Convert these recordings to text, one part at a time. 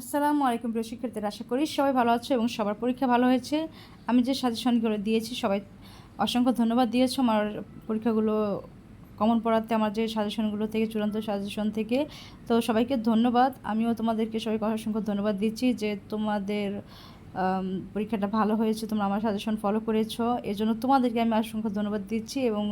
আসসালামু আলাইকুম প্রিয় শিক্ষার্থীরা, আশা করি সবাই ভালো আছে এবং সবার পরীক্ষা ভালো হয়েছে। আমি যে সাজেশনগুলো দিয়েছি, সবাই অসংখ্য ধন্যবাদ দিয়েছ। আমার পরীক্ষাগুলো কমন পড়াতে, আমার যে সাজেশনগুলো থেকে, চূড়ান্ত সাজেশন থেকে, তো সবাইকে ধন্যবাদ। আমিও তোমাদেরকে সবাইকে অসংখ্য ধন্যবাদ দিচ্ছি যে তোমাদের পরীক্ষাটা ভালো হয়েছে, তোমরা আমার সাজেশন ফলো করেছ। এর জন্য তোমাদেরকে আমি অসংখ্য ধন্যবাদ দিচ্ছি এবং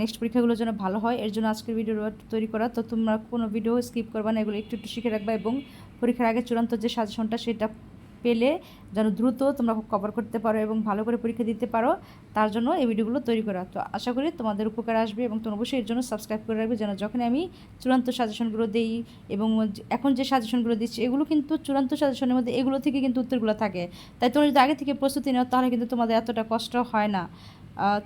নেক্সট পরীক্ষাগুলো যেন ভালো হয়। এর জন্য আজকের ভিডিও তৈরি করা, তো তোমরা কোনো ভিডিও স্কিপ করবা না, এগুলো একটু একটু শিখে রাখবা এবং পরীক্ষার আগে চূড়ান্ত যে সাজেশনটা সেটা পেলে যেন দ্রুত তোমরা কভার করতে পারো এবং ভালো করে পরীক্ষা দিতে পারো, তার জন্য এই ভিডিওগুলো তৈরি করা। তো আশা করি তোমাদের উপকার আসবে এবং তোমরা অবশ্যই এর জন্য সাবস্ক্রাইব করে রাখবে যেন যখন আমি চূড়ান্ত সাজেশনগুলো দিই এবং এখন যে সাজেশনগুলো দিচ্ছি, এগুলো কিন্তু চূড়ান্ত সাজেশনের মধ্যে এগুলো থেকে কিন্তু উত্তরগুলো থাকে। তাই তোমরা যদি আগে থেকে প্রস্তুতি নাও, তাহলে কিন্তু তোমাদের এতটা কষ্ট হয় না।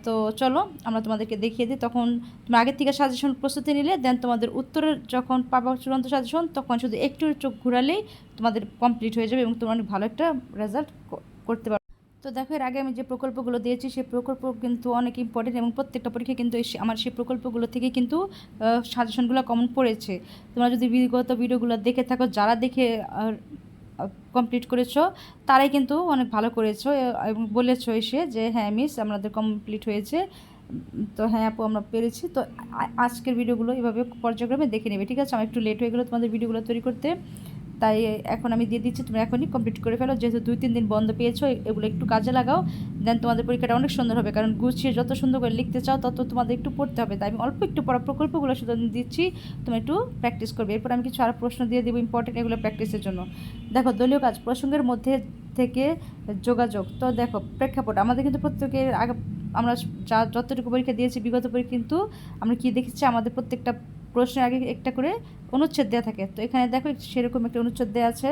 তো চলো, আমরা তোমাদেরকে দেখিয়ে দিই। তখন তুমি আগের থেকে সাজেশন প্রস্তুতি নিলে দেন তোমাদের উত্তরের যখন পাবা চূড়ান্ত সাজেশন তখন শুধু একটু চোখ ঘুরালেই তোমাদের কমপ্লিট হয়ে যাবে এবং তোমরা অনেক ভালো একটা রেজাল্ট করতে পারবে। তো দেখো, এর আগে আমি যে প্রকল্পগুলো দিয়েছি, সেই প্রকল্প কিন্তু অনেক ইম্পর্টেন্ট এবং প্রত্যেকটা পরীক্ষা কিন্তু আমার সেই প্রকল্পগুলো থেকে কিন্তু সাজেশনগুলো কমন পড়েছে। তোমরা যদি বিগত ভিডিওগুলো দেখে থাকো, যারা দেখে কমপ্লিট করেছ, তারাই কিন্তু অনেক ভালো করেছ এবং বলেছ এসে যে হ্যাঁ মিস আমাদের কমপ্লিট হয়েছে। তো হ্যাঁ আপু, আমরা পেরেছি। তো আজকের ভিডিওগুলো এভাবে পর্যায়ক্রমে দেখে নেবে, ঠিক আছে? আমার একটু লেট হয়ে গেলো তোমাদের ভিডিওগুলো তৈরি করতে। তাই এখন আমি দিয়ে দিচ্ছি তুমি এখনই কমপ্লিট করে ফেলো। যেহেতু দুই, তিন দিন বন্ধ পেয়েছ, এগুলো একটু কাজে লাগাও। দেন তোমাদের পরীক্ষাটা অনেক সুন্দর হবে, কারণ গুছিয়ে যত সুন্দর করে লিখতে চাও, তত তোমাদের একটু পড়তে হবে। তাই আমি অল্প একটু পড়া প্রকল্পগুলো শুধু দিচ্ছি তুমি একটু প্র্যাকটিস করবে। এরপর আমি কিছু আরও প্রশ্ন দিয়ে দেবো ইম্পর্টেন্ট এগুলো প্র্যাকটিসের জন্য। দেখো, দলীয় কাজ, প্রসঙ্গের মধ্যে থেকে যোগাযোগ। তো দেখো, প্রেক্ষাপট, আমাদের কিন্তু প্রত্যেকের আগে আমরা যা, যতটুকু পরীক্ষা দিয়েছি, বিগত পরীক্ষা কিন্তু আমরা কি দেখেছি? আমাদের প্রত্যেকটা প্রশ্নের আগে একটা করে অনুচ্ছেদ দেওয়া থাকে। তো এখানে দেখো সেরকম একটা অনুচ্ছেদ দেওয়া আছে।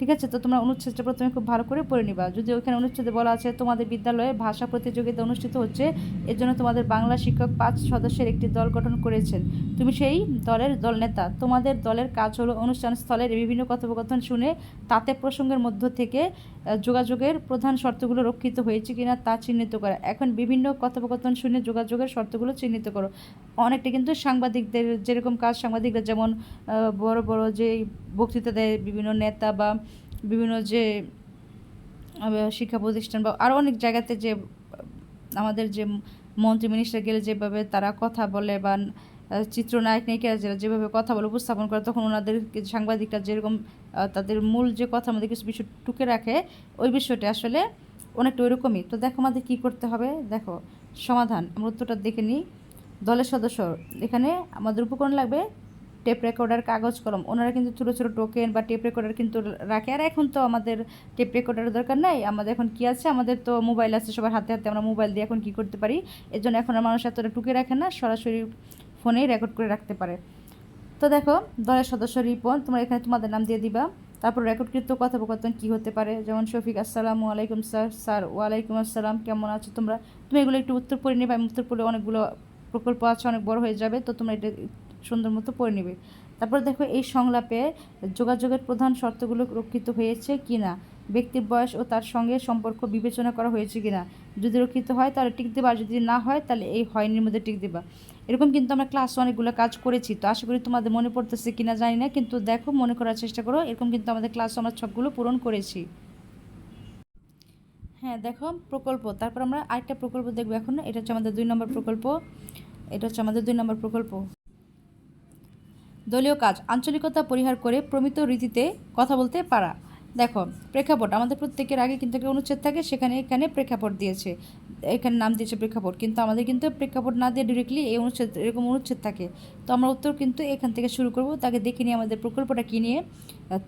ঠিক আছে? তো তোমরা অনুচ্ছেদটা প্রথমে খুব ভালো করে পড়ে নিবা। যদি ওখানে অনুচ্ছেদে বলা আছে, তোমাদের বিদ্যালয়ে ভাষা প্রতিযোগিতা অনুষ্ঠিত হচ্ছে, এর জন্য তোমাদের বাংলা শিক্ষক পাঁচ সদস্যের একটি দল গঠন করেছেন। তুমি সেই দলের দলনেতা তোমাদের দলের কাজ হলো অনুষ্ঠান স্থলের বিভিন্ন কথোপকথন শুনে তাতে প্রসঙ্গের মধ্য থেকে যোগাযোগের প্রধান শর্তগুলো রক্ষিত হয়েছে কিনা তা চিহ্নিত করা। এখন বিভিন্ন কথোপকথন শুনে যোগাযোগের শর্তগুলো চিহ্নিত করো। অনেকটা কিন্তু সাংবাদিকদের যেরকম কাজ, সাংবাদিকরা যেমন বড় বড় যে বক্তৃতা দেয় বিভিন্ন নেতা বা বিভিন্ন যে শিক্ষা প্রতিষ্ঠান বা আরও অনেক জায়গাতে যে, আমাদের যে মন্ত্রী মিনিস্টার গেলে যেভাবে তারা কথা বলে বা চিত্রনায়ক নায়িকারা যারা যেভাবে কথা বলে, উপস্থাপন করে, তখন ওনাদেরকে সাংবাদিকরা যেরকম তাদের মূল যে কথা আমাদের কিছু বিষয় টুকে রাখে, ওই বিষয়টা আসলে অনেকটা ওইরকমই। তো দেখো আমাদের কী করতে হবে? দেখো, সমাধান, আমরা উত্তরটা দেখে নিই। দলের সদস্য। এখানে আমাদের উপকরণ লাগবে টেপ রেকর্ডার কাগজ, কলম। ওনারা কিন্তু ছোটো ছোটো টোকেন বা টেপ রেকর্ডার কিন্তু রাখে। আর এখন তো আমাদের টেপ রেকর্ডারের দরকার নাই। আমাদের এখন কি আছে? আমাদের তো মোবাইল আছে, সবার হাতে হাতে আমরা মোবাইল দিয়ে এখন কি করতে পারি? এর জন্য এখন আর মানুষ এতটা টুকে রাখে না, সরাসরি ফোনেই রেকর্ড করে রাখতে পারে। তো দেখো, দলের সদস্য রিপন, তোমরা এখানে তোমাদের নাম দিয়ে দিবা। তারপর রেকর্ডকৃত কথোপকথন কি হতে পারে? যেমন, শফিক, আসসালামু আলাইকুম, স্যার। স্যার, ওয়ালাইকুম আসসালাম। কেমন আছো তোমরা? তুমি এগুলো একটু উত্তর পড়ে নেবে। আমি উত্তর পড়লে অনেকগুলো প্রকল্প আছে, অনেক বড় হয়ে যাবে, তো তোমরা এটা সুন্দর মতো পড়ে নেবে। তারপর দেখো, এই সংলাপে যোগাযোগের প্রধান শর্তগুলো রক্ষিত হয়েছে কি না ব্যক্তির বয়স ও তার সঙ্গে সম্পর্ক বিবেচনা করা হয়েছে কি না যদি রক্ষিত হয়, তাহলে টিক দেবা, আর যদি না হয়, তাহলে এই হয়নির মধ্যে টিক দেবা। এরকম কিন্তু আমরা ক্লাস অনেকগুলো কাজ করেছি, তো আশা করি তোমাদের মনে পড়তেছে কিনা জানি না, কিন্তু দেখো, মনে করার চেষ্টা করো, এরকম কিন্তু আমাদের ক্লাস আমরা সবগুলো পূরণ করেছি। হ্যাঁ দেখো, প্রকল্প, তারপর আমরা আরেকটা প্রকল্প দেখব এখন, এটা হচ্ছে আমাদের দুই নম্বর প্রকল্প। এটা হচ্ছে আমাদের দুই নম্বর প্রকল্প। দলীয় কাজ, আঞ্চলিকতা পরিহার করে প্রমিত রীতিতে কথা বলতে পারা। দেখো, প্রেক্ষাপট, আমাদের প্রত্যেকের আগে কিন্তু একটা অনুচ্ছেদ থাকে, সেখানে এখানে প্রেক্ষাপট দিয়েছে। এখানে নাম দিয়েছে প্রেক্ষাপট, কিন্তু আমাদের কিন্তু প্রেক্ষাপট না দিয়ে ডিরেক্টলি এই অনুচ্ছেদ, এরকম অনুচ্ছেদ থাকে। তো আমরা উত্তর কিন্তু এখান থেকে শুরু করব, তাকে দেখে নিয়ে আমাদের প্রকল্পটা কী নিয়ে।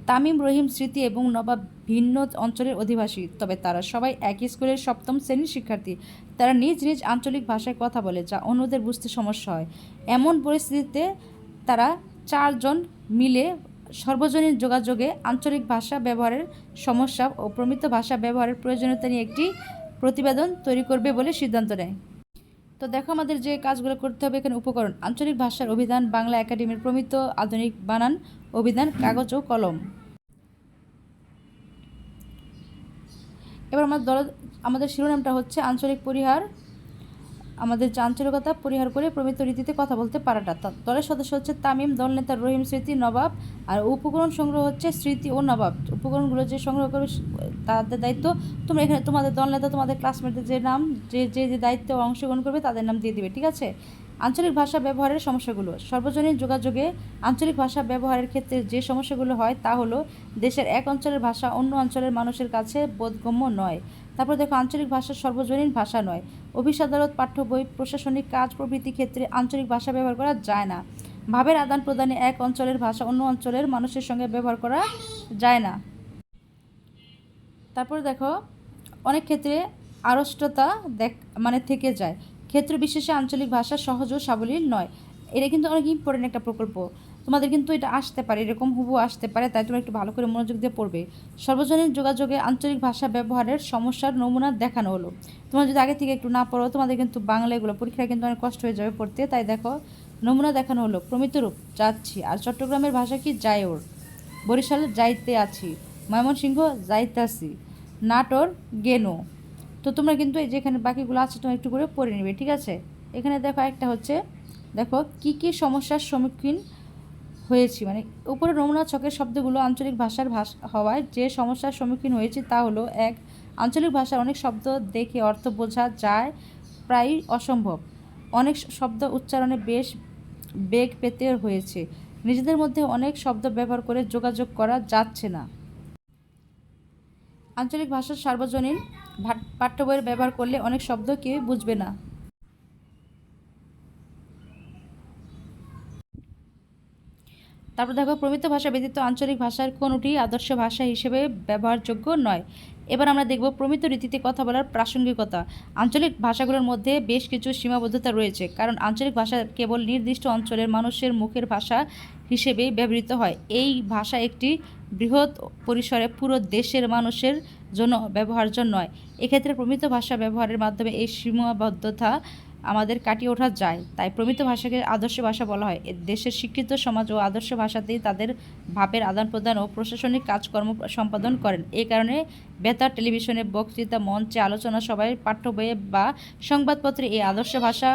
তামিম রহিম স্মৃতি এবং নবাব ভিন্ন অঞ্চলের অধিবাসী, তবে তারা সবাই একই স্কুলের সপ্তম শ্রেণির শিক্ষার্থী। তারা নিজ নিজ আঞ্চলিক ভাষায় কথা বলে, যা অন্যদের বুঝতে সমস্যা হয়। এমন পরিস্থিতিতে তারা চারজন মিলে সর্বজনীন যোগাযোগে আঞ্চলিক ভাষা ব্যবহারের সমস্যা ও প্রমিত ভাষা ব্যবহারের প্রয়োজনীয়তা নিয়ে একটি প্রতিবেদন তৈরি করবে বলে সিদ্ধান্ত নেয়। তো দেখো আমাদের যে কাজগুলো করতে হবে এখানে উপকরণ, আঞ্চলিক ভাষার অভিধান, বাংলা একাডেমির প্রমিত, আধুনিক বানান অভিধান, কাগজ ও কলম। এবার আমার দল আমাদের শিরোনামটা হচ্ছে আঞ্চলিক পরিহার আমাদের যে আঞ্চলিকতা পরিহার করে প্রমিত রীতিতে কথা বলতে পারাটা। দলের সদস্য হচ্ছে তামিম, দল নেতা রহিম, স্মৃতি, নবাব, আর উপকরণ সংগ্রহ হচ্ছে স্মৃতি ও নবাব। উপকরণগুলো যে সংগ্রহ করবে তাদের দায়িত্ব তোমরা এখানে তোমাদের দল নেতা, তোমাদের ক্লাসমেটদের যে নাম, যে যে যে দায়িত্বে অংশগ্রহণ করবে তাদের নাম দিয়ে দিবে, ঠিক আছে? আঞ্চলিক ভাষা ব্যবহারের সমস্যাগুলো। সর্বজনীন যোগাযোগে আঞ্চলিক ভাষা ব্যবহারের ক্ষেত্রে যে সমস্যাগুলো হয় তা হলো, দেশের এক অঞ্চলের ভাষা অন্য অঞ্চলের মানুষের কাছে বোধগম্য নয়। তারপর দেখো, আঞ্চলিক ভাষা সর্বজনীন ভাষা নয়। অফিস আদালত, পাঠ্য বই, প্রশাসনিক কাজ, প্রভৃতি ক্ষেত্রে আঞ্চলিক ভাষা ব্যবহার করা যায় না। ভাবের আদান প্রদানে এক অঞ্চলের ভাষা অন্য অঞ্চলের মানুষের সঙ্গে ব্যবহার করা যায় না। তারপর দেখো, অনেক ক্ষেত্রে আড়ষ্টতা দেখ মানে থেকে যায়। ক্ষেত্র বিশেষে আঞ্চলিক ভাষা সহজ ও সাবলীল নয়। এটা কিন্তু অনেক ইম্পর্টেন্ট একটা প্রকল্প। তোমাদের কিন্তু এটা আসতে পারে, এরকম হুবু আসতে পারে, তাই তোমরা একটু ভালো করে মনোযোগ দিয়ে পড়বে। সর্বজনীন যোগাযোগে আঞ্চলিক ভাষা ব্যবহারের সমস্যার নমুনা দেখানো হলো। তোমরা যদি আগে থেকে একটু না পড়ো, তোমাদের কিন্তু বাংলা এগুলো পরীক্ষায় কিন্তু অনেক কষ্ট হয়ে যাবে পড়তে। তাই দেখো, নমুনা দেখানো হলো, প্রমিত রূপ, যাচ্ছি। আর চট্টগ্রামের ভাষা কি? যায় ওর বরিশাল, যাইতে আছি। ময়মনসিংহ, যাইতাছি। নাটোর, গেনো। তো তোমরা কিন্তু এই যেখানে বাকিগুলো আছে, তোমরা একটু করে পড়ে নেবে, ঠিক আছে? এখানে দেখো একটা হচ্ছে, দেখো, কি কি সমস্যার সম্মুখীন হয়েছি। মানে উপরে নমুনা ছকের শব্দগুলো আঞ্চলিক ভাষার ভাষা, হওয়ায় যে সমস্যার সম্মুখীন হয়েছি তা হলো, এক, আঞ্চলিক ভাষার অনেক শব্দ দেখে অর্থ বোঝা যায় প্রায় অসম্ভব। অনেক শব্দ উচ্চারণে বেশ বেগ পেতে হয়েছে। নিজেদের মধ্যে অনেক শব্দ ব্যবহার করে যোগাযোগ করা যাচ্ছে না। আঞ্চলিক ভাষার সার্বজনীন পাঠ্য বইয়ের ব্যবহার করলে অনেক শব্দ কেউই বুঝবে না। তারপর দেখো, প্রমিত ভাষা ব্যতীত আঞ্চলিক ভাষার কোনোটি আদর্শ ভাষা হিসেবে ব্যবহারযোগ্য নয়। এবার আমরা দেখব প্রমিত রীতিতে কথা বলার প্রাসঙ্গিকতা। আঞ্চলিক ভাষাগুলোর মধ্যে বেশ কিছু সীমাবদ্ধতা রয়েছে, কারণ আঞ্চলিক ভাষা কেবল নির্দিষ্ট অঞ্চলের মানুষের মুখের ভাষা হিসেবেই ব্যবহৃত হয়। এই ভাষা একটি বৃহৎ পরিসরে পুরো দেশের মানুষের জন্য ব্যবহার্য নয়। এক্ষেত্রে প্রমিত ভাষা ব্যবহারের মাধ্যমে এই সীমাবদ্ধতা আমাদের কাটিয়ে ওঠা যায়। তাই প্রমিত ভাষাকে আদর্শ ভাষা বলা হয়। দেশের শিক্ষিত সমাজ ও আদর্শ ভাষাতেই তাদের ভাবের আদান প্রদান ও প্রশাসনিক কাজকর্ম সম্পাদন করেন। এই কারণে বেতার, টেলিভিশনে বক্তৃতা, মঞ্চে আলোচনা সভায় পাঠ্য বইয়ে বা সংবাদপত্রে এই আদর্শ ভাষা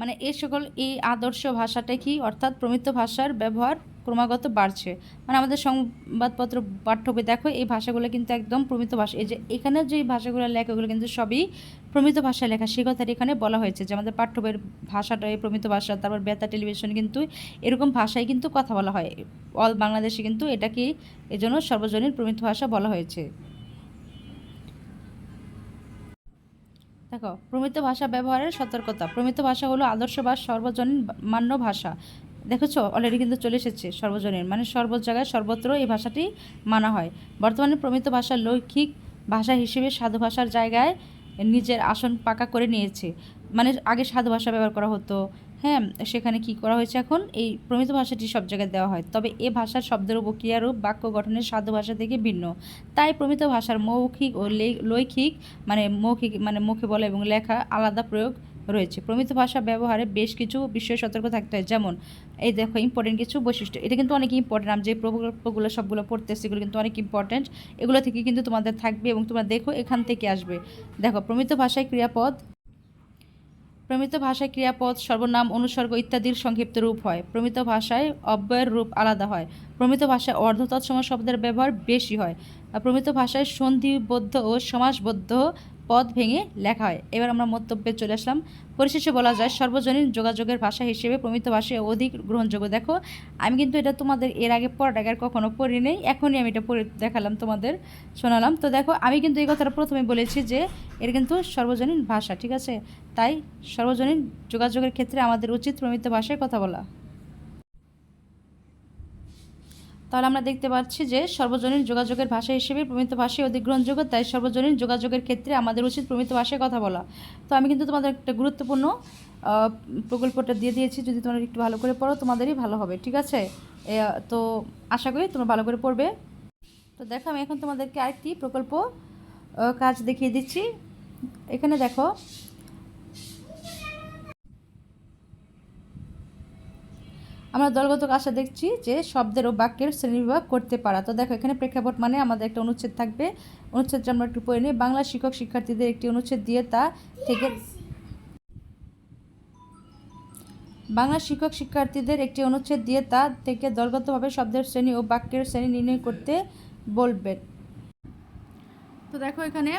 মানে এই সকল এই আদর্শ ভাষাটা কি? অর্থাৎ প্রমিত ভাষার ব্যবহার ক্রমাগত বাড়ছে। মানে আমাদের সংবাদপত্র পাঠ্য বই দেখো এই ভাষাগুলো কিন্তু একদম প্রমিত ভাষা। এই যে এখানে যে ভাষাগুলো লেখা, ওগুলো কিন্তু সবই প্রমিত ভাষায় লেখা। সে কথাটা এখানে বলা হয়েছে যে আমাদের পাঠ্য বইয়ের ভাষাটা এই প্রমিত ভাষা, তারপর বেতা টেলিভিশন কিন্তু এরকম ভাষায় কিন্তু কথা বলা হয়। অল বাংলাদেশে কিন্তু এটাকে এজন্য সর্বজনীন প্রমিত ভাষা বলা হয়েছে। দেখো, প্রমিত ভাষা ব্যবহারের সতর্কতা। প্রমিত ভাষা হলো আদর্শ বা সর্বজনীন মান্য ভাষা। দেখেছ? অলরেডি কিন্তু চলে এসেছে সর্বজনীন। মানে সর্ব জায়গায় সর্বত্র এই ভাষাটি মানা হয়। বর্তমানে প্রমিত ভাষা লৌকিক ভাষা হিসেবে সাধু ভাষার জায়গায় নিজের আসন পাকা করে নিয়েছে। মানে আগে সাধু ভাষা ব্যবহার করা হতো হ্যাঁ সেখানে কি করা হয়েছে এখন? এই প্রমিত ভাষাটি সব জায়গায় দেওয়া হয়। তবে এ ভাষার শব্দের রূপ ক্রিয়ারূপ বাক্য গঠনের সাধু ভাষা থেকে ভিন্ন। তাই প্রমিত ভাষার মৌখিক ও লৈখিক মানে মৌখিক মানে মুখে বলা এবং লেখা আলাদা প্রয়োগ রয়েছে। প্রমিত ভাষা ব্যবহারে বেশ কিছু বিষয়ে সতর্ক থাকতে হয়। যেমন, এই দেখো ইম্পর্টেন্ট কিছু বৈশিষ্ট্য। এটা কিন্তু অনেক ইম্পর্টেন্ট আমি যে প্রকল্পগুলো সবগুলো পড়তেছি, এগুলো কিন্তু অনেক ইম্পর্টেন্ট এগুলো থেকে কিন্তু তোমাদের থাকবে এবং তোমরা দেখো এখান থেকে আসবে। দেখো, প্রমিত ভাষায় ক্রিয়াপদ প্রমিত ভাষায় ক্রিয়াপদ, সর্বনাম, অনুসর্গ ইত্যাদির সংক্ষিপ্ত রূপ হয়। প্রমিত ভাষায় অব্যয়ের রূপ আলাদা হয়। প্রমিত ভাষায় অর্ধ তৎসম শব্দের ব্যবহার বেশি হয়। প্রমিত ভাষায় সন্ধিবদ্ধ ও সমাসবদ্ধ পদ ভেঙে লেখা হয়। এবার আমরা মন্তব্যে চলে আসলাম। পরিশেষে বলা যায়, সর্বজনীন যোগাযোগের ভাষা হিসেবে প্রমিত ভাষায় অধিক গ্রহণযোগ্য। দেখো, আমি কিন্তু এটা তোমাদের এর আগে পড়াটা আগে আর কখনো পড়ি নেই, এখনই আমি এটা পড়ে দেখালাম তোমাদের, শোনালাম। তো দেখো, আমি কিন্তু এই কথাটা প্রথমে বলেছি যে, এর কিন্তু সর্বজনীন ভাষা, ঠিক আছে? তাই সর্বজনীন যোগাযোগের ক্ষেত্রে আমাদের উচিত প্রমিত ভাষায় কথা বলা। তাহলে আমরা দেখতে পাচ্ছি যে সর্বজনীন যোগাযোগের ভাষা হিসেবে প্রমিত ভাষায় অধিক গ্রহণযোগ্য তাই সর্বজনীন যোগাযোগের ক্ষেত্রে আমাদের উচিত প্রমিত ভাষায় কথা বলা। তো আমি কিন্তু তোমাদের একটা গুরুত্বপূর্ণ প্রকল্পটা দিয়ে দিয়েছি। যদি তোমরা একটু ভালো করে পড়ো, তোমাদেরই ভালো হবে, ঠিক আছে? তো আশা করি তোমরা ভালো করে পড়বে। তো দেখো, আমি এখন তোমাদেরকে আরেকটি প্রকল্প কাজ দেখিয়ে দিচ্ছি। এখানে দেখো আমরা দলগত আশা দেখছি যে শব্দের ও বাক্যের শ্রেণীবিভাগ করতে পারা। তো দেখো, এখানে প্রেক্ষাপট মানে আমাদের একটা অনুচ্ছেদ থাকবে। অনুচ্ছেদটা আমরা একটু পড়ে নিই। বাংলা শিক্ষক শিক্ষার্থীদের একটি অনুচ্ছেদ দিয়ে তা থেকে বাংলা শিক্ষক শিক্ষার্থীদের একটি অনুচ্ছেদ দিয়ে তা থেকে দলগতভাবে শব্দের শ্রেণি ও বাক্যের শ্রেণি নির্ণয় করতে বলবেন তো দেখো এখানে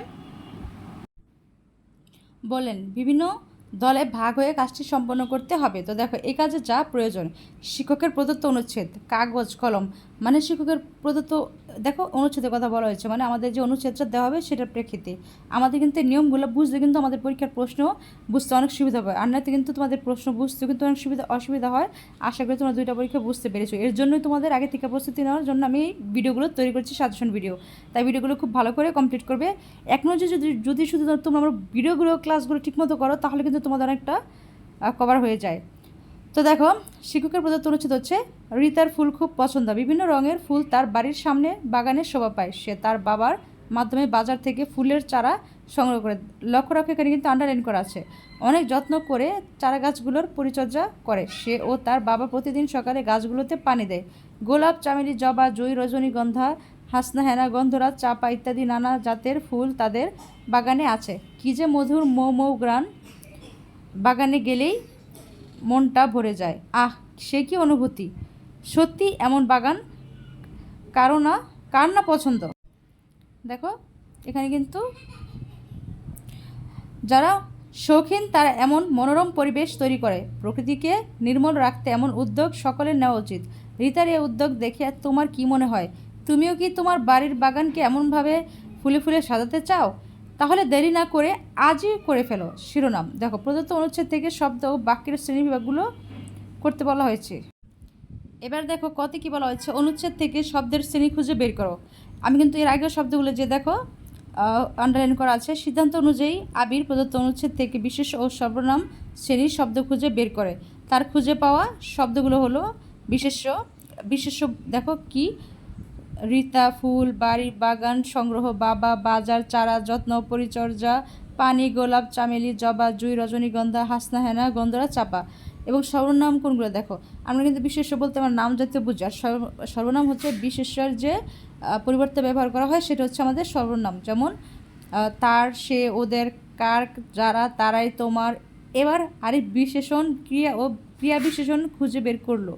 বলেন, বিভিন্ন দলে ভাগ হয়ে কাজটি সম্পন্ন করতে হবে। তো দেখো এই কাজে যা প্রয়োজন, শিক্ষকের প্রদত্ত অনুচ্ছেদ, কাগজ, কলম মানে শিক্ষকের প্রদত্ত, দেখো, অনুচ্ছেদের কথা বলা হয়েছে মানে আমাদের যে অনুচ্ছেদটা দেওয়া হবে সেটার প্রেক্ষিতে। আমাদের কিন্তু নিয়মগুলো বুঝলে কিন্তু আমাদের পরীক্ষার প্রশ্ন বুঝতে অনেক সুবিধা হয়। আর নাতে কিন্তু তোমাদের প্রশ্ন বুঝতে কিন্তু অনেক সুবিধা, অসুবিধা হয়। আশা করি তোমরা দুইটা পরীক্ষা বুঝতে পেরেছ। এর জন্যই তোমাদের আগে থেকে প্রস্তুতি নেওয়ার জন্য আমি এই ভিডিওগুলো তৈরি করছি, সাজেশন ভিডিও। তাই ভিডিওগুলো খুব ভালো করে কমপ্লিট করবে। নজর যদি যদি শুধু তোমরা আমার ভিডিওগুলো ক্লাসগুলো ঠিকমতো করো, তাহলে কিন্তু তোমাদের অনেকটা কভার হয়ে যায়। তো দেখো, শিক্ষকের প্রদত্ত অনুচ্ছেদ হচ্ছে, রিতার ফুল খুব পছন্দ। বিভিন্ন রঙের ফুল তার বাড়ির সামনে বাগানে শোভা পায়। সে তার বাবার মাধ্যমে বাজার থেকে ফুলের চারা সংগ্রহ করে লক্ষ্য রাখো, এখানে কিন্তু আন্ডারলাইন করা আছে। অনেক যত্ন করে চারা গাছগুলোর পরিচর্যা করে। সে ও তার বাবা প্রতিদিন সকালে গাছগুলোতে পানি দেয়। গোলাপ, চামেলি, জবা, জুই, রজনীগন্ধা, হাসনা, হেনা, গন্ধরাজ, চাপা ইত্যাদি নানা জাতের ফুল তাদের বাগানে আছে। কী যে মধুর মৌ মৌ গ্রান বাগানে গেলেই মনটা ভরে যায়। আহ, সে কি অনুভূতি? সত্যি এমন বাগান? কারও না, কার না পছন্দ? দেখো, এখানে কিন্তু যারা শৌখিন, তারা এমন মনোরম পরিবেশ তৈরি করে। প্রকৃতিকে নির্মল রাখতে এমন উদ্যোগ সকলের নেওয়া উচিত। রিতার এই উদ্যোগ দেখে তোমার কি মনে হয়? তুমিও কি তোমার বাড়ির বাগানকে এমনভাবে ফুলে ফুলে সাজাতে চাও? তাহলে দেরি না করে আজই করে ফেলো শিরোনাম। দেখো, প্রদত্ত অনুচ্ছেদ থেকে শব্দ ও বাক্যের শ্রেণীবিভাগগুলো করতে বলা হয়েছে। এবার দেখো, কত কি বলা হয়েছে? অনুচ্ছেদ থেকে শব্দের শ্রেণি খুঁজে বের করো। আমি কিন্তু এর আগের শব্দগুলো যে দেখো আন্ডারলাইন করা আছে, সিদ্ধান্ত অনুযায়ী আবির প্রদত্ত অনুচ্ছেদ থেকে বিশেষ ও সর্বনাম শ্রেণির শব্দ খুঁজে বের করে। তার খুঁজে পাওয়া শব্দগুলো হলো বিশেষ্য। বিশেষ্য, দেখো কি? রিতা, ফুল বাড়ির বাগান সংগ্রহ, বাবা, বাজার, চারা, যত্ন, পরিচর্যা, পানি, গোলাপ, চামেলি, জবা, জুই, রজনীগন্ধা, হাসনা, হেনা, গন্ধরা, চাপা। এবং সর্বনাম কোনগুলো? দেখো, আমরা কিন্তু বিশেষ্য বলতে আমার নাম জাতীয় বুঝি। আর সর্বনাম হচ্ছে বিশেষ্যের যে পরিবর্তে ব্যবহার করা হয়, সেটা হচ্ছে আমাদের সর্বনাম। যেমন তার, সে, ওদের, কার, যারা, তারাই তোমার। এবার আরেক বিশেষণ, ক্রিয়া ও ক্রিয়া বিশেষণ খুঁজে বের করল।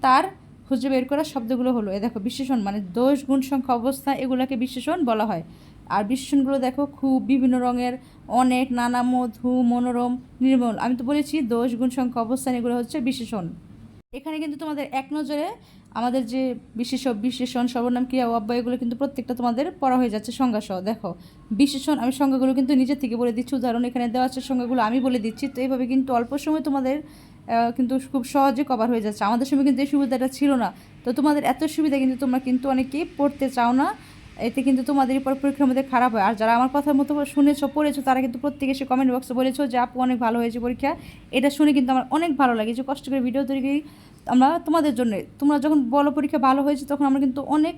তার খুঁজে বের করা শব্দগুলো হলো, এ দেখো বিশেষণ মানে দোষ গুণ সংখ্যা অবস্থা, এগুলোকে বিশেষণ বলা হয়। আর বিশেষণগুলো দেখো খুব বিভিন্ন রঙের, অনেক নানা, মধু, মনোরম, নির্মল। আমি তো বলেছি দোষ গুণ সংখ্যা অবস্থান, এগুলো হচ্ছে বিশেষণ। এখানে কিন্তু তোমাদের এক নজরে আমাদের যে বিশেষ বিশেষণ, সর্বনাম, ক্রিয়া অব্যয়, এগুলো কিন্তু প্রত্যেকটা তোমাদের পড়া হয়ে যাচ্ছে সংজ্ঞা সহ দেখো, বিশেষণ, আমি সংজ্ঞাগুলো কিন্তু নিজের থেকে বলে দিচ্ছি। উদাহরণ এখানে দেওয়া আছে, সংজ্ঞাগুলো আমি বলে দিচ্ছি। তো এইভাবে কিন্তু অল্প সময় তোমাদের কিন্তু খুব সহজে কভার হয়ে যাচ্ছে। আমাদের সময় কিন্তু এই সুবিধাটা ছিল না। তো তোমাদের এত সুবিধা কিন্তু তোমরা কিন্তু অনেকেই পড়তে চাও না। এতে কিন্তু তোমাদের পর পরীক্ষার মধ্যে খারাপ হয়। আর যারা আমার কথার মতো শুনেছো, পড়েছো, তারা কিন্তু প্রত্যেকে এসে কমেন্ট বক্সে বলেছ যে, আপু, অনেক ভালো হয়েছে পরীক্ষা। এটা শুনে কিন্তু আমার অনেক ভালো লাগে যে, কষ্ট করে ভিডিও তৈরি করি আমরা তোমাদের জন্য। তোমরা যখন বলো পরীক্ষা ভালো হয়েছে, তখন আমরা কিন্তু অনেক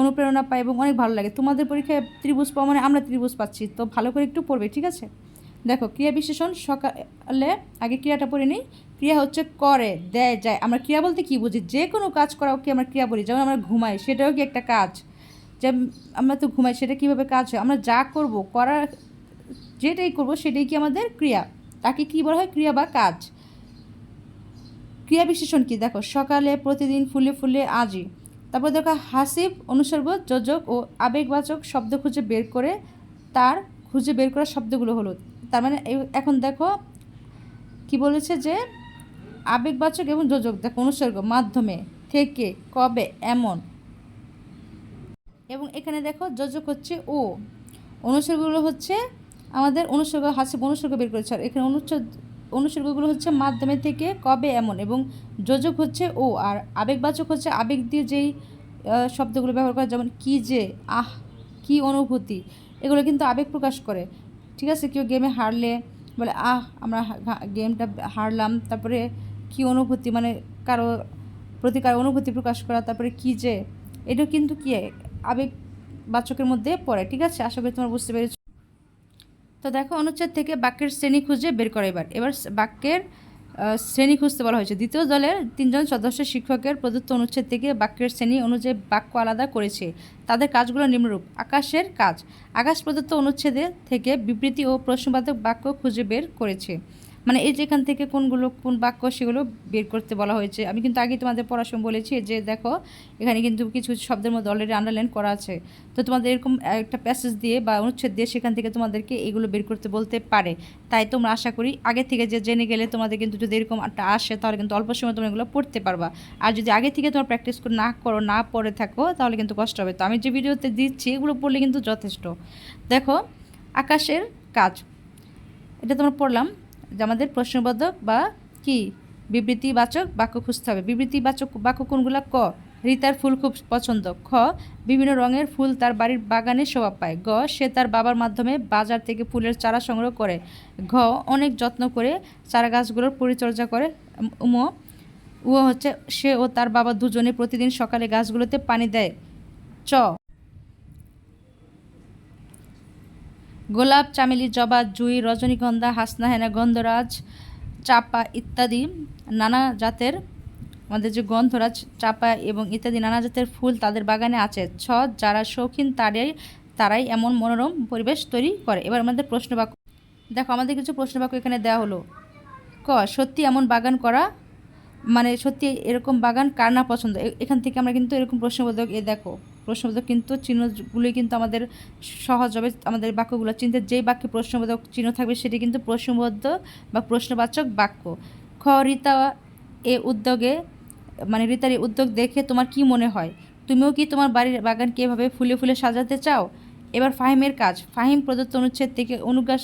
অনুপ্রেরণা পাই এবং অনেক ভালো লাগে। তোমাদের পরীক্ষায় ত্রিভুজ পাওয়া মানে আমরা ত্রিভুজ পাচ্ছি। তো ভালো করে একটু পড়বে, ঠিক আছে? দেখো, ক্রিয়া বিশেষণ সকালে আগে ক্রিয়াটা পড়ে নিই। ক্রিয়া হচ্ছে করে, দেয়, যায়। আমরা ক্রিয়া বলতে কি বুঝি? যে কোনো কাজ করাও কি আমরা ক্রিয়া বলি। যেমন আমরা ঘুমাই, সেটাও কি একটা কাজ? যে আমরা তো ঘুমাই, সেটা কীভাবে কাজ হয়? আমরা যা করব, করার, যেটাই করব, সেটাই কি আমাদের ক্রিয়া? তাকে কী বলা হয়? ক্রিয়া বা কাজ। ক্রিয়া বিশেষণ কি? দেখো, সকালে, প্রতিদিন, ফুলে ফুলে আজি তারপর দেখো, হাসিব, অনুসর্গ, যোজক ও আবেগবাচক শব্দ খুঁজে বের করে, তার খুঁজে বের করা শব্দগুলো হলো তার মানে এখন দেখো, কি বলেছে যে আবেগবাচক এবং যোজক দেখো অনুসর্গ, মাধ্যমে থেকে কবে, এমন। এবং এখানে দেখো যোজক হচ্ছে ও। অনুসর্গগুলো হচ্ছে আমাদের অনুসর্গ, হাসিব অনুসর্গ বের করেছে। আর এখানে অনুচ্ছেদ, অনুসর্গগুলো হচ্ছে মাধ্যমে থেকে কবে, এমন। এবং যোজক হচ্ছে ও। আর আবেগবাচক হচ্ছে আবেগ দিয়ে যেই শব্দগুলো ব্যবহার করে যেমন কি যে, আহ, কি অনুভূতি, এগুলো কিন্তু আবেগ প্রকাশ করে। ঠিক আছে, কেউ গেমে হারলে বলে, আহ, আমরা গেমটা হারলাম। তারপরে কি অনুভূতি? মানে কারও প্রতি কারও অনুভূতি প্রকাশ করা, তারপরে কি যে? এটা কিন্তু কি আবেগ বাচকের মধ্যে পড়ে, ঠিক আছে? আশা করি তোমার বুঝতে পেরেছ। তো দেখো, অনুচ্ছেদ থেকে বাক্যের শ্রেণি খুঁজে বের করো এবার। এবার বাক্যের শ্রেণি খুঁজতে বলা হয়েছে। দ্বিতীয় দলের তিনজন সদস্য শিক্ষকের প্রদত্ত অনুচ্ছেদ থেকে বাক্যের শ্রেণি অনুযায়ী বাক্য আলাদা করেছে। তাদের কাজগুলো নিম্নরূপ। আকাশের কাজ। আকাশ প্রদত্ত অনুচ্ছেদের থেকে বিবৃতি ও প্রশ্নবাদক বাক্য খুঁজে বের করেছে। মানে এই যেখান থেকে কোনগুলো, কোন বাক্য সেগুলো বের করতে বলা হয়েছে। আমি কিন্তু আগে তোমাদের পড়াশোনা বলেছি যে দেখো, এখানে কিন্তু কিছু শব্দের মধ্যে অলরেডি আন্ডারলাইন করা আছে। তো তোমাদের এরকম একটা প্যাসেজ দিয়ে বা অনুচ্ছেদ দিয়ে সেখান থেকে তোমাদেরকে এগুলো বের করতে বলতে পারে। তাই তোমরা আশা করি আগে থেকে যে জেনে গেলে তোমাদের কিন্তু যদি এরকম একটা আসে, তাহলে কিন্তু অল্প সময় তোমরা এগুলো পড়তে পারবা। আর যদি আগে থেকে তোমার প্র্যাকটিস করে, না করো, না পড়ে থাকো, তাহলে কিন্তু কষ্ট হবে। তো আমি যে ভিডিওতে দিচ্ছি, এগুলো পড়লে কিন্তু যথেষ্ট। দেখো, আকাশের কাজ। এটা তোমরা পড়লাম। আমাদের প্রশ্নবোধক বা কি? বিবৃতিবাচক বাক্য খুঁজতে হবে। বিবৃতিবাচক বাক্য কোনগুলো? ক। রিতার ফুল খুব পছন্দ। খ। বিভিন্ন রঙের ফুল তার বাড়ির বাগানে শোভা পায়। গ। সে তার বাবার মাধ্যমে বাজার থেকে ফুলের চারা সংগ্রহ করে। ঘ। অনেক যত্ন করে চারা গাছগুলোর পরিচর্যা করে। উম ও। হচ্ছে সে ও তার বাবা দুজনে প্রতিদিন সকালে গাছগুলোতে পানি দেয়। চ। গোলাপ, চামেলি, জবা, জুই, রজনীগন্ধা হাসনাহেনা গন্ধরাজ, চাপা ইত্যাদি নানা জাতের আমাদের যে গন্ধরাজ, চাপা এবং ইত্যাদি নানা জাতের ফুল তাদের বাগানে আছে। ছ, যারা শৌখিন তারাই তারাই এমন মনোরম পরিবেশ তৈরি করে। এবার আমাদের প্রশ্ন বাক্য দেখো, আমাদের কিছু প্রশ্ন বাক্য এখানে দেওয়া হলো। ক, সত্যি এমন বাগান করা? মানে সত্যি এরকম বাগান কার না পছন্দ? এখান থেকে আমরা কিন্তু এরকম প্রশ্নবোধক এ দেখো। প্রশ্নবোধক কিন্তু চিহ্নগুলোই কিন্তু আমাদের সহজ হবে। আমাদের বাক্যগুলো চিনতে যেই বাক্যে প্রশ্নবোধক চিহ্ন থাকবে সেটি কিন্তু প্রশ্নবোধক বা প্রশ্নবাচক বাক্য। খ, রিতা এ উদ্যোগে মানে রিতার এই উদ্যোগ দেখে তোমার কি মনে হয়? তুমিও কি তোমার বাড়ির বাগানকে এভাবে ফুলে ফুলে সাজাতে চাও? এবার ফাহিমের কাজ। ফাহিম প্রদত্ত অনুচ্ছেদ থেকে অনুগাস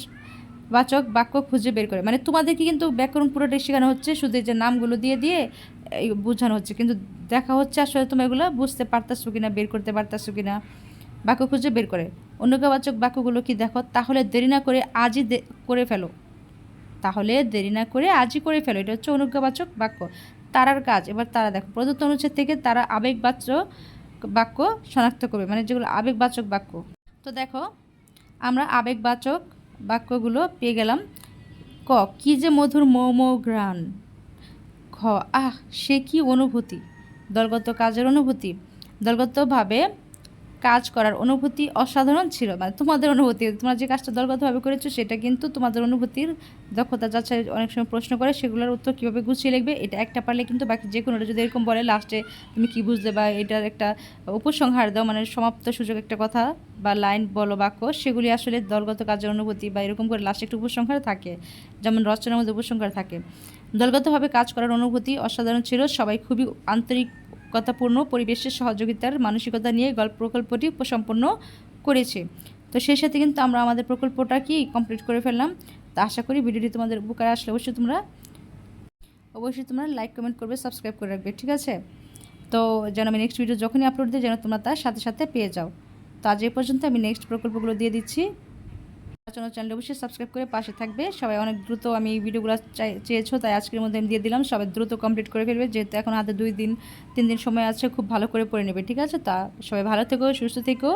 বাচক বাক্য খুঁজে বের করে। মানে তোমাদেরকে কিন্তু ব্যাকরণ পুরোটাই শেখানো হচ্ছে। শুধু যে নামগুলো দিয়ে দিয়ে বোঝানো হচ্ছে। কিন্তু দেখা হচ্ছে আসলে তুমি এগুলো বুঝতে পারতাছো কিনা, বের করতে পারতাছো কিনা, বাক্য খুঁজে বের করে। অনুজ্ঞাবাচক বাক্যগুলো কি দেখো? তাহলে দেরি না করে আজই করে ফেলো। তাহলে দেরি না করে আজই করে ফেলো। এটা হচ্ছে অনুজ্ঞাবাচক বাক্য। তারার কাজ। এবার তারা দেখো, প্রদত্ত অনুচ্ছেদ থেকে তারা আবেগবাচক বাক্য শনাক্ত করবে। মানে যেগুলো আবেগবাচক বাক্য। তো দেখো, আমরা আবেগবাচক বাক্যগুলো পেয়ে গেলাম। ক, কী যে মধুর মৌম ঘ্রাণ খ আহ, সে কি অনুভূতি? দলগত কাজের অনুভূতি? দলগতভাবে কাজ করার অনুভূতি অসাধারণ ছিল। মানে তোমাদের অনুভূতি, তোমরা যে কাজটা দলগতভাবে করেছ, সেটা কিন্তু তোমাদের অনুভূতির দক্ষতা যাচাই অনেক সময় প্রশ্ন করে। সেগুলোর উত্তর কীভাবে গুছিয়ে লিখবে, এটা একটা পারলে কিন্তু বাকি যে কোনোটা যদি এরকম বলে লাস্টে তুমি কী বুঝলে বা এটার একটা উপসংহার দাও মানে সমাপ্ত সুযোগ একটা কথা বা লাইন বলো, বাক্য, সেগুলি আসলে দলগত কাজের অনুভূতি বা এরকম করে লাস্টে একটা উপসংহার থাকে। যেমন রচনার মধ্যে উপসংহার থাকে। দলগতভাবে কাজ করার অনুভূতি অসাধারণ ছিল। সবাই খুবই আন্তরিকতাপূর্ণ পরিবেশের সহযোগিতার মানসিকতা নিয়ে গল্প প্রকল্পটি সম্পন্ন করেছে। তো সেই সাথে কিন্তু আমরা আমাদের প্রকল্পটা কি কমপ্লিট করে ফেললাম। তো আশা করি ভিডিওটি তোমাদের উপকারে আসলে অবশ্যই তোমরা অবশ্যই তোমরা লাইক কমেন্ট করবে সাবস্ক্রাইব করে রাখবে, ঠিক আছে? তো যেন আমি নেক্সট ভিডিও যখনই আপলোড দিই, যেন তোমরা তার সাথে সাথে পেয়ে যাও। তো আজ এই পর্যন্ত আমি নেক্সট প্রকল্পগুলো দিয়ে দিচ্ছি। চ্যানেল অবশ্যই সাবস্ক্রাইব করে পাশে থাকবে। সবাই অনেক দ্রুত আমি এই ভিডিওগুলো চেয়েছো, তাই আজকের মধ্যে আমি দিয়ে দিলাম। সবাই দ্রুত কমপ্লিট করে ফেলবে, যেহেতু এখন হাতে দুই দিন, তিন দিন সময় আছে, খুব ভালো করে পড়ে নেবে, ঠিক আছে? তা সবাই ভালো থেকো, সুস্থ থেকো,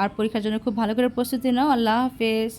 আর পরীক্ষার জন্য খুব ভালো করে প্রস্তুতি নাও। আল্লাহ হাফেজ।